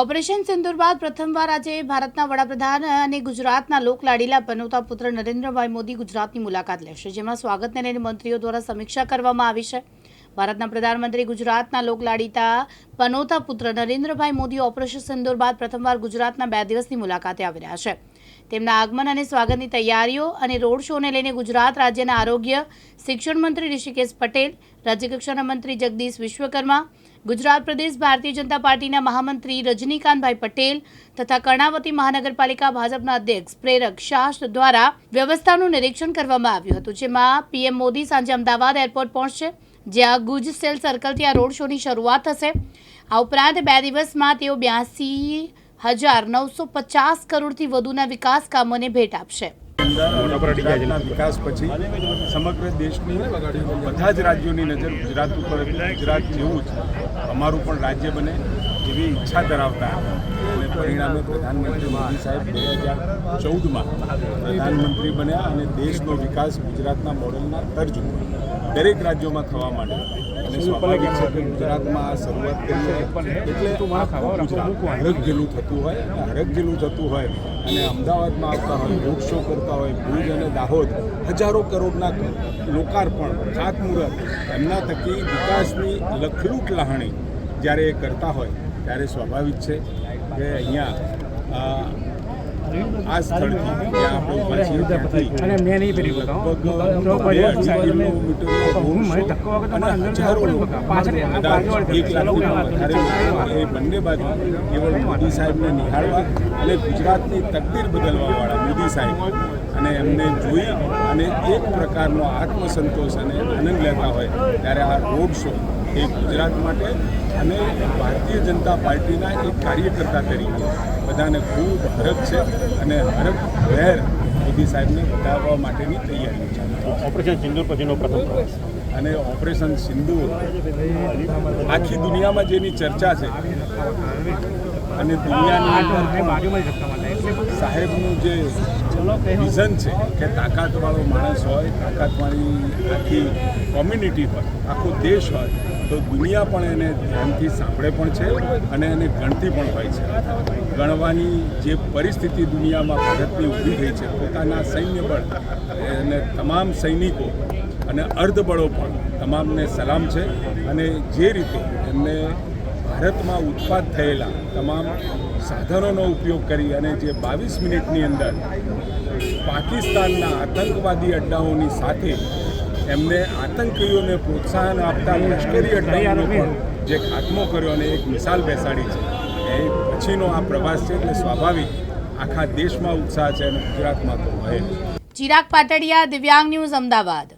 Operation સિંદુર બાદ પ્રથમવાર આજે ભારતના વડાપ્રધાન અને ગુજરાતના લોકલાડીલા બનવતા પુત્ર નરેન્દ્રભાઈ મોદી ગુજરાતની મુલાકાત લેશે, જેમાં સ્વાગતને લઈને મંત્રીઓ દ્વારા સમીક્ષા કરવામાં આવી છે. ભારતના પ્રધાનમંત્રી ગુજરાતના લોકલાડીતા પનોતા પુત્ર નરેન્દ્રભાઈ મોદી ઓપરેશન સિંદુર બાદ પ્રથમવાર ગુજરાતના બે દિવસની મુલાકાતે આવી રહ્યા છે. તેમના આગમન અને સ્વાગતની તૈયારીઓ અને રોડ શોને લઈને ગુજરાત રાજ્યના આરોગ્ય, શિક્ષણ મંત્રી ઋષિકેશ પટેલ, રાજ્યકક્ષાના મંત્રી જગદીશ વિશ્વકર્મા, ગુજરાત પ્રદેશ ભારતીય જનતા પાર્ટીના મહામંત્રી રજનીકાંતભાઈ પટેલ તથા કર્ણાવતી મહાનગરપાલિકા ભાજપના અધ્યક્ષ, પ્રેરક શાહ દ્વારા વ્યવસ્થાનું નિરીક્ષણ કરવામાં આવ્યું હતું, જેમાં પીએમ મોદી સાંજે અમદાવાદ એરપોર્ટ પહોંચશે. જ્યાં ગુજ સેલ સર્કલથી આ રોડ શોની શરૂઆત થશે. આ ઉપરાંત બે દિવસમાં તેઓ બ્યાસી હજાર નવસો પચાસ કરોડથી વધુના વિકાસ કામોને ભેટ આપશે. વિકાસ પછી સમગ્ર દેશની બધા જ રાજ્યોની નજર ગુજરાત ઉપર, ગુજરાત જેવું જ અમારું પણ રાજ્ય બને. એવી ઈચ્છા ધરાવતા અને પરિણામે પ્રધાનમંત્રી મોદી સાહેબ બે હજાર ચૌદમાં પ્રધાનમંત્રી બન્યા અને દેશનો વિકાસ ગુજરાતના મોડેલના તર્જ દરેક રાજ્યોમાં થવા માંડ્યો. અને સ્વાભાવિક છે કે ગુજરાતમાં આ શરૂઆત કરી એટલે આખું ગુજરાત થતું હોય અને હરખઘેલું થતું હોય અને અમદાવાદમાં આવતા હોય રોડ શો કરતા હોય ભુજ અને દાહોદ હજારો કરોડના લોકાર્પણ ખાતમુહૂર્ત એમના થકી વિકાસની લખલૂટ લહાણી જ્યારે એ કરતા હોય ત્યારે સ્વાભાવિક છે કે અહીંયા આ સ્થળથી જ્યાં આપણે ઊભા છીએ ત્યાંથી અને મેં નહીં પેલી લગભગ હજારો લોકો એક લાખથી વધારે એ બંને બાજુ કેવળ મોદી સાહેબને નિહાળવા અને ગુજરાતની તકદીર બદલવાવાળા મોદી સાહેબ. અને એમને જોઈ અને એક પ્રકારનો આત્મસંતોષ અને આનંદ લેતા હોય ત્યારે આ રોડ શો એ ગુજરાત માટે અને ભારતીય જનતા પાર્ટીના એક કાર્યકર્તા તરીકે બધાને ખૂબ હરખ છે અને હરખ વેર મોદી સાહેબને બતાવવા માટેની તૈયારી છે. ઓપરેશન સિંદૂર પછીનો પ્રથમ પ્રવાસ. અને ઓપરેશન સિંધુ આખી દુનિયામાં જેની ચર્ચા છે અને દુનિયાની સાહેબનું જે વિઝન છે કે તાકાતવાળો માણસ હોય, તાકાતવાળી આખી કોમ્યુનિટી હોય, આખો દેશ હોય, તો દુનિયા પણ એને ધ્યાનથી સાંભળે પણ છે અને એને ગણતી પણ હોય છે. ગણવાની જે પરિસ્થિતિ દુનિયામાં ભારતની ઊભી થઈ છે, પોતાના સૈન્ય બળ અને તમામ સૈનિકો અને અર્ધબળો પણ તમામને સલામ છે. અને જે રીતે એમને ભારતમાં ઉત્પાદ થયેલા તમામ સાધનોનો ઉપયોગ કરી અને જે બાવીસ મિનિટની અંદર પાકિસ્તાનના આતંકવાદી અડ્ડાઓની સાથે એમને આતંકીઓને પ્રોત્સાહન આપતા લશ્કરી અડ્ડાઓનો પણ જે ખાત્મો કર્યો અને એક મિસાલ બેસાડી છે. એ પછીનો આ પ્રવાસ છે એટલે સ્વાભાવિક આખા દેશમાં ઉત્સાહ છે અને ગુજરાતમાં તો હોય ચિરાગ પાટડિયા, દિવ્યાંગ ન્યૂઝ અમદાવાદ.